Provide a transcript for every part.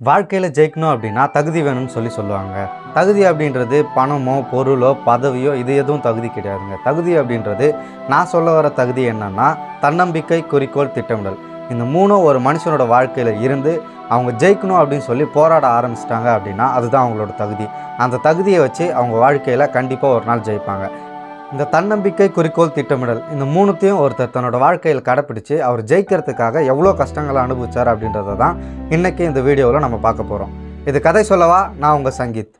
வாழ்க்கையில் ஜெயிக்கணும் அப்படின்னா தகுதி வேணும்னு சொல்லி சொல்லுவாங்க. தகுதி அப்படின்றது பணமோ பொருளோ பதவியோ இது எதுவும் தகுதி கிடையாதுங்க. தகுதி அப்படின்றது நான் சொல்ல வர தகுதி என்னன்னா தன்னம்பிக்கை குறிக்கோள் திட்டமிடல். இந்த மூணும் ஒரு மனுஷனோட வாழ்க்கையில் இருந்து அவங்க ஜெயிக்கணும் அப்படின்னு சொல்லி போராட ஆரம்பிச்சிட்டாங்க அப்படின்னா அதுதான் அவங்களோட தகுதி. அந்த தகுதியை வச்சு அவங்க வாழ்க்கையில் கண்டிப்பாக ஒரு நாள் ஜெயிப்பாங்க. இந்த தன்னம்பிக்கை குறிக்கோள் திட்டமிடல் இந்த மூணுத்தையும் ஒருத்தர் தன்னோட வாழ்க்கையில் கடைப்பிடிச்சு அவர் ஜெயிக்கிறதுக்காக எவ்வளோ கஷ்டங்களை அனுபவிச்சார் அப்படின்றத தான் இன்றைக்கி இந்த வீடியோவில் நம்ம பார்க்க போகிறோம் இது கதை சொல்லவா? நான் உங்கள் சங்கீத்.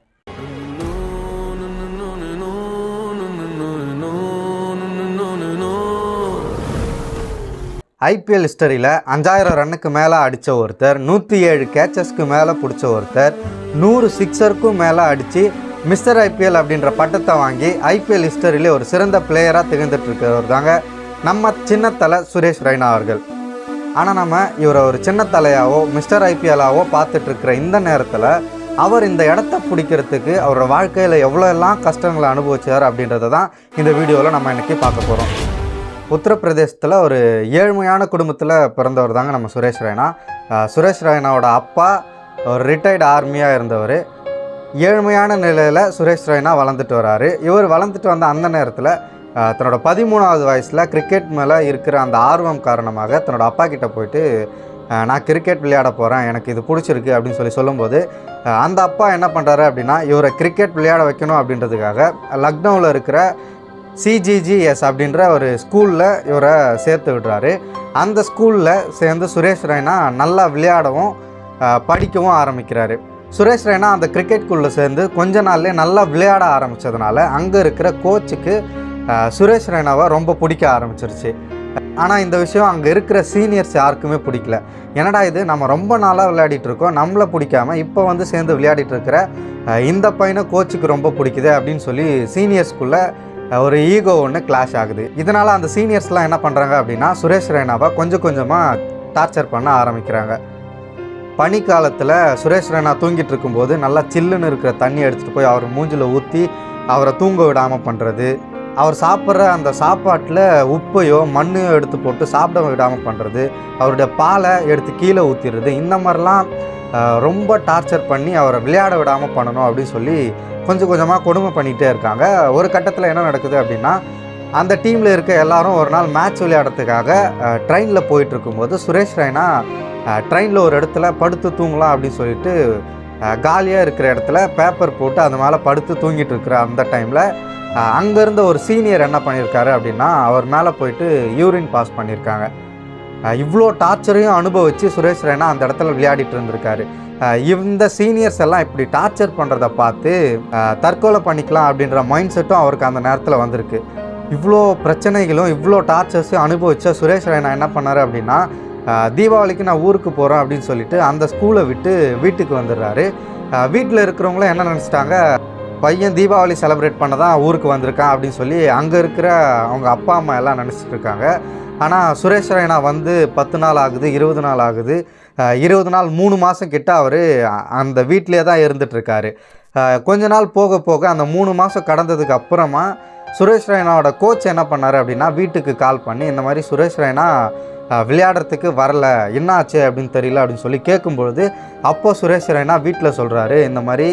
ஐபிஎல் ஹிஸ்டரியில் அஞ்சாயிரம் ரன்னுக்கு மேலே அடித்த ஒருத்தர் நூற்றி ஏழு கேச்சஸ்க்கு மேலே பிடிச்ச ஒருத்தர் நூறு சிக்ஸருக்கும் மேலே அடித்து மிஸ்டர் ஐபிஎல் அப்படின்ற பட்டத்தை வாங்கி ஐபிஎல் ஹிஸ்டரியிலே ஒரு சிறந்த பிளேயராக திகழ்ந்துட்டு இருக்கிறவர் தாங்க நம்ம சின்னத்தலை சுரேஷ் ரெய்னா அவர்கள். ஆனால் நம்ம இவரை ஒரு சின்ன தலையாவோ மிஸ்டர் ஐபிஎல்லாவோ பார்த்துட்ருக்கிற இந்த நேரத்தில் அவர் இந்த இடத்த பிடிக்கிறதுக்கு அவரோட வாழ்க்கையில் எவ்வளோ எல்லாம் கஷ்டங்களை அனுபவிச்சார் அப்படின்றத தான் இந்த வீடியோவில் நம்ம இன்றைக்கி பார்க்க போகிறோம் உத்தரப்பிரதேசத்தில் ஒரு ஏழ்மையான குடும்பத்தில் பிறந்தவர் தாங்க நம்ம சுரேஷ் ரெய்னா. சுரேஷ் ரெய்னாவோட அப்பா ஒரு ரிட்டையர்டு ஆர்மியாக இருந்தவர். ஏழ்மையான நிலையில் சுரேஷ் ரெய்னா வளர்ந்துட்டு வராரு. இவர் வளர்ந்துட்டு வந்த அந்த நேரத்தில் தன்னோட பதிமூணாவது வயசில் கிரிக்கெட் மேலே இருக்கிற அந்த ஆர்வம் காரணமாக தன்னோட அப்பா கிட்டே போயிட்டு நான் கிரிக்கெட் விளையாட போகிறேன் எனக்கு இது பிடிச்சிருக்கு அப்படின்னு சொல்லி சொல்லும்போது அந்த அப்பா என்ன பண்ணுறாரு அப்படின்னா இவரை கிரிக்கெட் விளையாட வைக்கணும் அப்படின்றதுக்காக லக்னோவில் இருக்கிற சிஜிஜிஎஸ் அப்படின்ற ஒரு ஸ்கூலில் இவரை சேர்த்து விடுறாரு. அந்த ஸ்கூலில் சேர்ந்து சுரேஷ் ரெய்னா நல்லா விளையாடவும் படிக்கவும் ஆரம்பிக்கிறாரு. சுரேஷ் ரெய்னா அந்த கிரிக்கெட்குள்ளே சேர்ந்து கொஞ்ச நாள்லேயே நல்லா விளையாட ஆரம்பித்ததுனால அங்கே இருக்கிற கோச்சுக்கு சுரேஷ் ரெய்னாவை ரொம்ப பிடிக்க ஆரம்பிச்சிருச்சு. ஆனால் இந்த விஷயம் அங்கே இருக்கிற சீனியர்ஸ் யாருக்குமே பிடிக்கல. என்னடா இது நம்ம ரொம்ப நாளாக விளையாடிட்டு இருக்கோம் நம்மளை பிடிக்காம இப்போ வந்து சேர்ந்து விளையாடிட்டு இருக்கிற இந்த பையனை கோச்சுக்கு ரொம்ப பிடிக்குது அப்படின்னு சொல்லி சீனியர்ஸ்குள்ளே ஒரு ஈகோ ஒன்று கிளாஷ் ஆகுது. இதனால் அந்த சீனியர்ஸ்லாம் என்ன பண்ணுறாங்க அப்படின்னா சுரேஷ் ரெய்னாவை கொஞ்சம் கொஞ்சமாக டார்ச்சர் பண்ண ஆரம்பிக்கிறாங்க. பனிக்காலத்தில் சுரேஷ் ரெய்னா தூங்கிட்டு இருக்கும்போது நல்லா சில்லுன்னு இருக்கிற தண்ணி எடுத்துகிட்டு போய் அவர் மூஞ்சில் ஊற்றி அவரை தூங்க விடாமல் பண்ணுறது அவர் சாப்பிட்ற அந்த சாப்பாட்டில் உப்பையோ மண்ணையோ எடுத்து போட்டு சாப்பிட விடாமல் பண்ணுறது அவருடைய பாலை எடுத்து கீழே ஊற்றிடுறது இந்த மாதிரிலாம் ரொம்ப டார்ச்சர் பண்ணி அவரை விளையாட விடாமல் பண்ணணும் அப்படின்னு சொல்லி கொஞ்சம் கொஞ்சமாக கொடுமை பண்ணிகிட்டே இருக்காங்க. ஒரு கட்டத்தில் என்ன நடக்குது அப்படின்னா அந்த டீமில் இருக்க எல்லாரும் ஒரு நாள் மேட்ச் விளையாடுறதுக்காக ட்ரெயினில் போயிட்டு இருக்கும்போது சுரேஷ் ரெய்னா ட்ரெயினில் ஒரு இடத்துல படுத்து தூங்கலாம் அப்படின்னு சொல்லிட்டு காலியாக இருக்கிற இடத்துல பேப்பர் போட்டு அது மேலே படுத்து தூங்கிட்டு இருக்கிற அந்த டைமில் அங்கேருந்த ஒரு சீனியர் என்ன பண்ணியிருக்காரு அப்படின்னா அவர் மேலே போயிட்டு யூரின் பாஸ் பண்ணியிருக்காங்க இவ்வளோ டார்ச்சரையும் அனுபவித்து சுரேஷ் ரெய்னா அந்த இடத்துல விளையாடிட்டு இருந்திருக்காரு. இந்த சீனியர்ஸ் எல்லாம் இப்படி டார்ச்சர் பண்ணுறத பார்த்து தற்கொலை பண்ணிக்கலாம் அப்படின்ற மைண்ட் செட்டும் அவருக்கு அந்த நேரத்தில் வந்திருக்கு. இவ்வளோ பிரச்சனைகளும் இவ்வளோ டார்ச்சர்ஸும் அனுபவித்த சுரேஷ் ரெய்னா என்ன பண்ணார் அப்படின்னா தீபாவளிக்கு நான் ஊருக்கு போகிறேன் அப்படின்னு சொல்லிட்டு அந்த ஸ்கூலை விட்டு வீட்டுக்கு வந்துடுறாரு. வீட்டில் இருக்கிறவங்களும் என்ன நினச்சிட்டாங்க? பையன் தீபாவளி செலிப்ரேட் பண்ண தான் ஊருக்கு வந்திருக்கான் அப்படின்னு சொல்லி அங்கே இருக்கிற அவங்க அப்பா அம்மா எல்லாம் நினச்சிட்டு இருக்காங்க. ஆனால் சுரேஷ் ரெய்னா வந்து பத்து நாள் ஆகுது இருபது நாள் ஆகுது. இருபது நாள் மூணு மாதம் கிட்ட அவர் அந்த வீட்டிலே தான் இருந்துகிட்ருக்காரு கொஞ்ச நாள் போக போக அந்த மூணு மாதம் கடந்ததுக்கு அப்புறமா சுரேஷ் ரெய்னாவோட கோச் என்ன பண்ணார் அப்படின்னா வீட்டுக்கு கால் பண்ணி இந்த மாதிரி சுரேஷ் ரெய்னா விளையாடுறதுக்கு வரல. என்ன ஆச்சு அப்படின்னு தெரியல அப்படின்னு சொல்லி கேட்கும்பொழுது அப்போ சுரேஷ் ரெய்னா வீட்டில் சொல்கிறாரு இந்த மாதிரி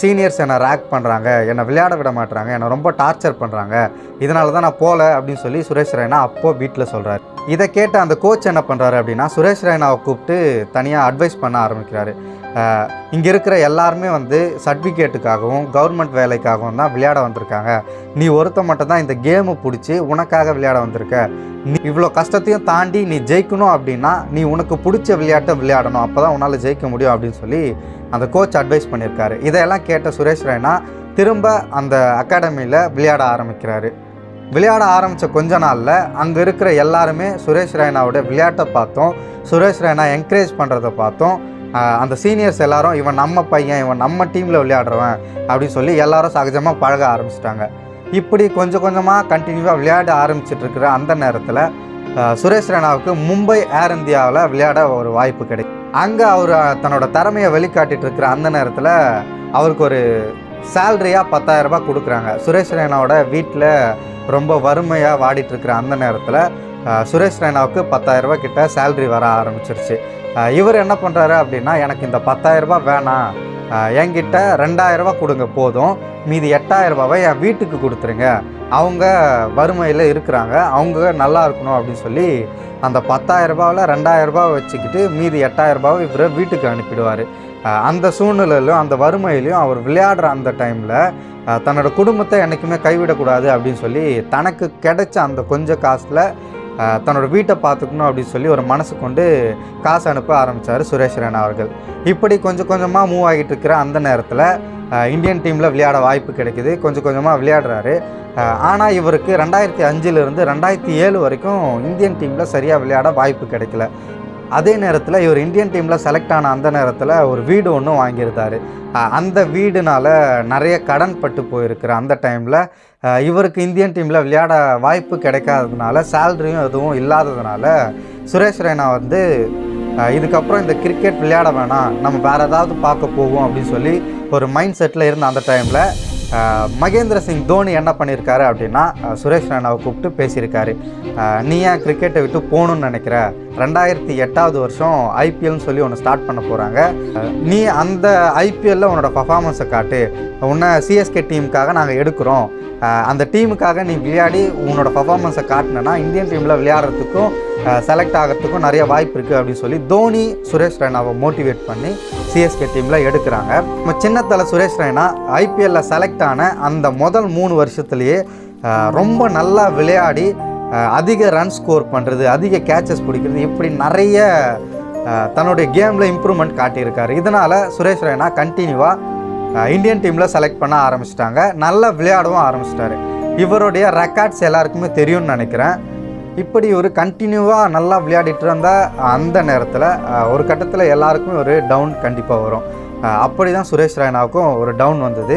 சீனியர்ஸ் என்னை ரேக் பண்ணுறாங்க என்னை விளையாட விட மாட்டுறாங்க என்னை ரொம்ப டார்ச்சர் பண்ணுறாங்க இதனால தான் நான் போகல அப்படின்னு சொல்லி சுரேஷ் ரெய்னா அப்போது வீட்டில் சொல்கிறாரு இதை கேட்ட அந்த கோச் என்ன பண்ணுறாரு அப்படின்னா சுரேஷ் ரெய்னாவை கூப்பிட்டு தனியாக அட்வைஸ் பண்ண ஆரம்பிக்கிறாரு. இங்கே இருக்கிற எல்லாருமே வந்து சர்டிஃபிகேட்டுக்காகவும் கவர்மெண்ட் வேலைக்காகவும் தான் விளையாட வந்திருக்காங்க. நீ ஒருத்த மட்டும் தான் இந்த கேமை பிடிச்சி உனக்காக விளையாட வந்திருக்க. நீ இவ்வளோ கஷ்டத்தையும் தாண்டி நீ ஜெயிக்கணும் அப்படின்னா நீ உனக்கு பிடிச்ச விளையாட்டை விளையாடணும். அப்போ தான் உன்னால் ஜெயிக்க முடியும் அப்படின்னு சொல்லி அந்த கோச் அட்வைஸ் பண்ணியிருக்காரு. இதையெல்லாம் கேட்ட சுரேஷ் ரெய்னா திரும்ப அந்த அகாடமியில் விளையாட ஆரம்பிக்கிறாரு. விளையாட ஆரம்பித்த கொஞ்ச நாளில் அங்கே இருக்கிற எல்லாருமே சுரேஷ் ரெய்னாவோட விளையாட்டை பார்த்தோம். சுரேஷ் ரெய்னா என்கரேஜ் பண்ணுறத பார்த்தோம். அந்த சீனியர்ஸ் எல்லாரும் இவன் நம்ம பையன் இவன் நம்ம டீமில் விளையாடுறவன் அப்படின்னு சொல்லி எல்லாரும் சகஜமாக பழக ஆரம்பிச்சிட்டாங்க. இப்படி கொஞ்சம் கொஞ்சமாக கண்டினியூவாக விளையாட ஆரம்பிச்சிட்டு இருக்கிற அந்த நேரத்தில் சுரேஷ் ரெனாவுக்கு மும்பை ஏர் இந்தியாவில் விளையாட ஒரு வாய்ப்பு கிடைக்கும் அங்கே அவர் தன்னோட திறமையை வெளிக்காட்டிட்டு இருக்கிற அந்த நேரத்தில் அவருக்கு ஒரு சேல்ரியாக பத்தாயிரம் ரூபாய் கொடுக்குறாங்க. சுரேஷ் ரெனாவோட வீட்டில் ரொம்ப வறுமையாக வாடிட்டு இருக்கிற அந்த நேரத்தில் சுரேஷ் ரெய்னாவுக்கு பத்தாயிரரூபா கிட்ட சேல்ரி வர ஆரம்பிச்சிருச்சு. இவர் என்ன பண்ணுறாரு அப்படின்னா எனக்கு இந்த பத்தாயிரரூபா வேணாம். என்கிட்ட ரெண்டாயிரரூபா கொடுங்க போதும். மீதி 8000 ரூபாவை என் வீட்டுக்கு கொடுத்துருங்க. அவங்க வறுமையில் இருக்கிறாங்க. அவங்க நல்லா இருக்கணும் அப்படின்னு சொல்லி அந்த பத்தாயிரரூபாவில் ரெண்டாயிரரூபா வச்சுக்கிட்டு மீதி 8000 ரூபாவை இவர் வீட்டுக்கு அனுப்பிடுவார். அந்த சூழ்நிலையிலும் அந்த வறுமையிலையும் அவர் விளையாடுற அந்த டைமில் தன்னோட குடும்பத்தை என்றைக்குமே கைவிடக்கூடாது அப்படின்னு சொல்லி தனக்கு கிடைச்ச அந்த கொஞ்சம் காசில் தன்னோட வீட்டை பார்த்துக்கணும் அப்படின்னு சொல்லி ஒரு மனசு கொண்டு காசு அனுப்ப ஆரம்பித்தார் சுரேஷ் ரெய்னா அவர்கள். இப்படி கொஞ்சம் கொஞ்சமாக மூவ் ஆகிட்டு இருக்கிற அந்த நேரத்தில் இந்தியன் டீமில் விளையாட வாய்ப்பு கிடைக்குது. கொஞ்சம் கொஞ்சமாக விளையாடுறாரு. ஆனால் இவருக்கு ரெண்டாயிரத்தி அஞ்சிலிருந்து ரெண்டாயிரத்தி ஏழு வரைக்கும் இந்தியன் டீமில் சரியாக விளையாட வாய்ப்பு கிடைக்கல. அதே நேரத்தில் இவர் இந்தியன் டீமில் செலக்ட் ஆன அந்த நேரத்தில் ஒரு வீடு ஒன்றும் வாங்கியிருந்தார். அந்த வீடுனால நிறைய கடன் பட்டு போயிருக்கிற அந்த டைமில் இவருக்கு இந்தியன் டீமில் விளையாட வாய்ப்பு கிடைக்காததுனால சேல்ரியும் எதுவும் இல்லாததுனால சுரேஷ் ரெய்னா வந்து இதுக்கப்புறம் இந்த கிரிக்கெட் விளையாட வேணாம் நம்ம வேறு ஏதாவது பார்க்க போவோம் அப்படின்னு சொல்லி ஒரு மைண்ட் செட்டில் இருந்த அந்த டைமில் மகேந்திர சிங் தோனி என்ன பண்ணியிருக்காரு அப்படின்னா சுரேஷ் ரெய்னாவை கூப்பிட்டு பேசியிருக்காரு. நீ ஏன் கிரிக்கெட்டை விட்டு போகணும்னு நினைக்கிற? ரெண்டாயிரத்தி எட்டாவது வருஷம் ஐபிஎல்னு சொல்லி ஒன்று ஸ்டார்ட் பண்ண போகிறாங்க நீ அந்த ஐபிஎல்ல உன்னோட பர்ஃபார்மன்ஸை காட்டு. உன்னை சிஎஸ்கே டீமுக்காக நாங்கள் எடுக்கிறோம். அந்த டீமுக்காக நீ விளையாடி உன்னோட பர்ஃபார்மன்ஸை காட்டினா இந்தியன் டீமில் விளையாடுறதுக்கும் செலக்ட் ஆகிறதுக்கும் நிறைய வாய்ப்பு இருக்குது அப்படின்னு சொல்லி தோனி சுரேஷ் ரெய்னாவை மோட்டிவேட் பண்ணி சிஎஸ்கே டீமில் எடுக்கிறாங்க. நம்ம சின்னத்தலை சுரேஷ் ரெய்னா ஐபிஎல்ல செலக்ட் ஆன அந்த முதல் மூணு வருஷத்துலேயே ரொம்ப நல்லா விளையாடி அதிக ரன் ஸ்கோர் பண்ணுறது அதிக கேச்சஸ் பிடிக்கிறது இப்படி நிறைய தன்னுடைய கேமில் இம்ப்ரூவ்மெண்ட் காட்டியிருக்காரு. இதனால் சுரேஷ் ரெய்னா கண்டினியூவாக இந்தியன் டீமில் செலக்ட் பண்ண ஆரம்பிச்சிட்டாங்க. நல்லா விளையாடவும் ஆரம்பிச்சிட்டாரு. இவருடைய ரெக்கார்ட்ஸ் எல்லாருக்குமே தெரியும்னு நினைக்கிறேன். இப்படி ஒரு கண்டினியூவாக நல்லா விளையாடிட்டு இருந்தால் அந்த நேரத்தில் ஒரு கட்டத்தில் எல்லாருக்கும் ஒரு டவுன் கண்டிப்பாக வரும். அப்படி தான் சுரேஷ் ரெய்னாவுக்கும் ஒரு டவுன் வந்தது.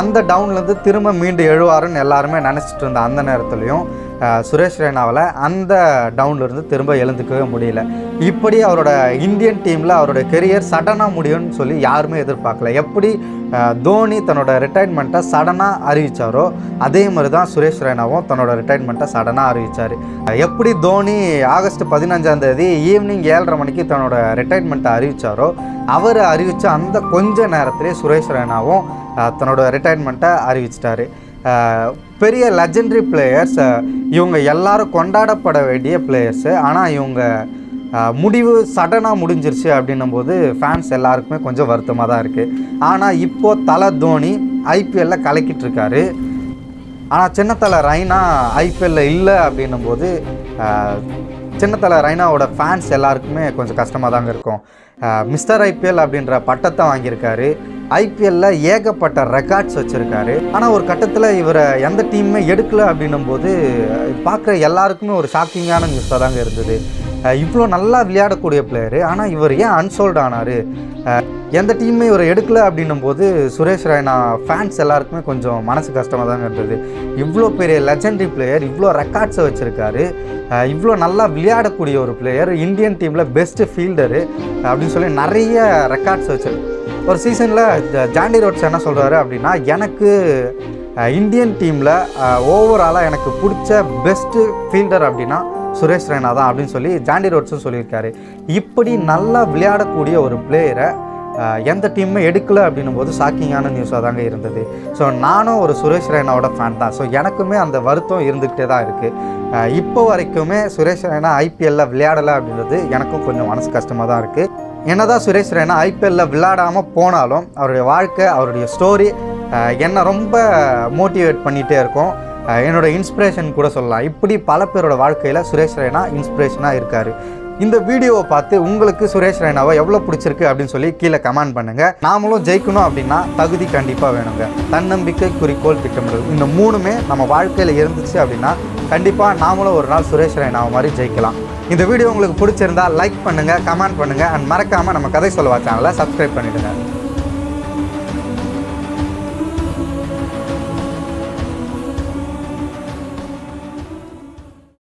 அந்த டவுன்லேருந்து திரும்ப மீண்டு எழுவாருன்னு எல்லாருமே நினச்சிட்டு இருந்த அந்த நேரத்துலையும் சுரேஷ் ரெய்னாவில் அந்த டவுன்லேருந்து திரும்ப எழுந்துக்கவே முடியல. இப்படி அவரோட இந்தியன் டீமில் அவரோட கெரியர் சடனாக முடியும்னு சொல்லி யாருமே எதிர்பார்க்கல. எப்படி தோனி தன்னோட ரிட்டைர்மெண்ட்டை சடனாக அறிவிச்சாரோ அதே மாதிரி தான் சுரேஷ் ரெய்னாவும் தன்னோட ரிட்டைர்மெண்ட்டை சடனாக அறிவிச்சார். எப்படி தோனி ஆகஸ்ட் பதினஞ்சாம் தேதி ஈவினிங் ஏழரை மணிக்கு தன்னோட ரிட்டைர்மெண்ட்டை அறிவிச்சாரோ அவர் அறிவித்த அந்த கொஞ்ச நேரத்திலே சுரேஷ் ரெய்னாவும் தன்னோட ரிட்டைர்மெண்ட்டை அறிவிச்சிட்டாரு. பெரிய லெஜெண்டரி பிளேயர்ஸ் இவங்க எல்லாரும் கொண்டாடப்பட வேண்டிய பிளேயர்ஸு ஆனால் இவங்க முடிவு சடனாக முடிஞ்சிருச்சு அப்படின்னும் போது ஃபேன்ஸ் எல்லாருக்குமே கொஞ்சம் வருத்தமாக தான் இருக்குது ஆனால் இப்போது தலை தோனி ஐபிஎல்ல கலக்கிட்டுருக்காரு ஆனால் சின்னத்தலை ரைனா ஐபிஎல்ல இல்லை அப்படின்னும் போது சின்னத்தலை ரைனாவோட ஃபேன்ஸ் எல்லாருக்குமே கொஞ்சம் கஷ்டமாக தாங்க இருக்கும். மிஸ்டர் ஐபிஎல் அப்படின்ற பட்டத்தை வாங்கியிருக்காரு. ஐபிஎல்ல ஏகப்பட்ட ரெக்கார்ட்ஸ் வச்சுருக்காரு. ஆனால் ஒரு கட்டத்தில் இவரை எந்த டீமுமே எடுக்கல அப்படின்னும் போது பார்க்குற எல்லாருக்குமே ஒரு ஷாக்கிங்கான நியூஸாக தாங்க இருந்தது. இவ்வளோ நல்லா விளையாடக்கூடிய பிளேயரு ஆனால் இவர் ஏன் அன்சோல்ட் ஆனார்? எந்த டீமுமே இவரை எடுக்கல அப்படின்னும் போது சுரேஷ் ராய்னா ஃபேன்ஸ் எல்லாருக்குமே கொஞ்சம் மனசு கஷ்டமாக தாங்க இருந்தது. இவ்வளோ பெரிய லெஜெண்டரி பிளேயர் இவ்வளோ ரெக்கார்ட்ஸை வச்சுருக்காரு. இவ்வளோ நல்லா விளையாடக்கூடிய ஒரு பிளேயர் இந்தியன் டீமில் பெஸ்ட்டு ஃபீல்டரு அப்படின்னு சொல்லி நிறைய ரெக்கார்ட்ஸ் வச்சுருக்கு ஒரு சீசனில் ஜாண்டி ரோட்ஸ் என்ன சொல்கிறாரு அப்படின்னா எனக்கு இந்தியன் டீமில் ஓவராலாக எனக்கு பிடிச்ச பெஸ்ட்டு ஃபீல்டர் அப்படின்னா சுரேஷ் ரெய்னா தான் அப்படின்னு சொல்லி ஜாண்டி ரோட்ஸும் சொல்லியிருக்காரு. இப்படி நல்லா விளையாடக்கூடிய ஒரு பிளேயரை எந்த டீமுமே எடுக்கல அப்படின்னும் போது ஷாக்கிங்கான நியூஸாக தாங்க இருந்தது. ஸோ நானும் ஒரு சுரேஷ் ரெய்னாவோட ஃபேன் தான். ஸோ எனக்குமே அந்த வருத்தம் இருந்துக்கிட்டே தான் இருக்குது இப்போ வரைக்குமே சுரேஷ் ரெய்னா ஐபிஎல்லில் விளையாடலை அப்படின்றது எனக்கும் கொஞ்சம் மனசு கஷ்டமாக தான் இருக்குது என்னதான் சுரேஷ் ரெய்னா ஐபிஎல்ல விளையாடாமல் போனாலும் அவருடைய வாழ்க்கை அவருடைய ஸ்டோரி என்னை ரொம்ப மோட்டிவேட் பண்ணிகிட்டே இருக்கும். என்னோடய என்னோட இன்ஸ்பிரேஷன் கூட சொல்லலாம். இப்படி பல பேரோட வாழ்க்கையில் சுரேஷ் ரெய்னா இன்ஸ்பிரேஷனாக இருக்கார். இந்த வீடியோவை பார்த்து உங்களுக்கு சுரேஷ் ரெய்னாவை எவ்வளோ பிடிச்சிருக்கு அப்படின்னு சொல்லி கீழே கமெண்ட் பண்ணுங்கள் நாமளும் ஜெயிக்கணும் அப்படின்னா தகுதி கண்டிப்பாக வேணுங்க. தன்னம்பிக்கை குறிக்கோள் திட்டமிடுது இந்த மூணுமே நம்ம வாழ்க்கையில் இருந்துச்சு அப்படின்னா கண்டிப்பாக நாமளும் ஒரு நாள் சுரேஷ் ரெய்னாவை மாதிரி ஜெயிக்கலாம். இந்த வீடியோ உங்களுக்கு பிடிச்சிருந்தா லைக் பண்ணுங்கள் கமெண்ட் பண்ணுங்கள் அண்ட் மறக்காமல் நம்ம கதை சொல்லுவா சேனலை சப்ஸ்கிரைப் பண்ணிவிடுங்க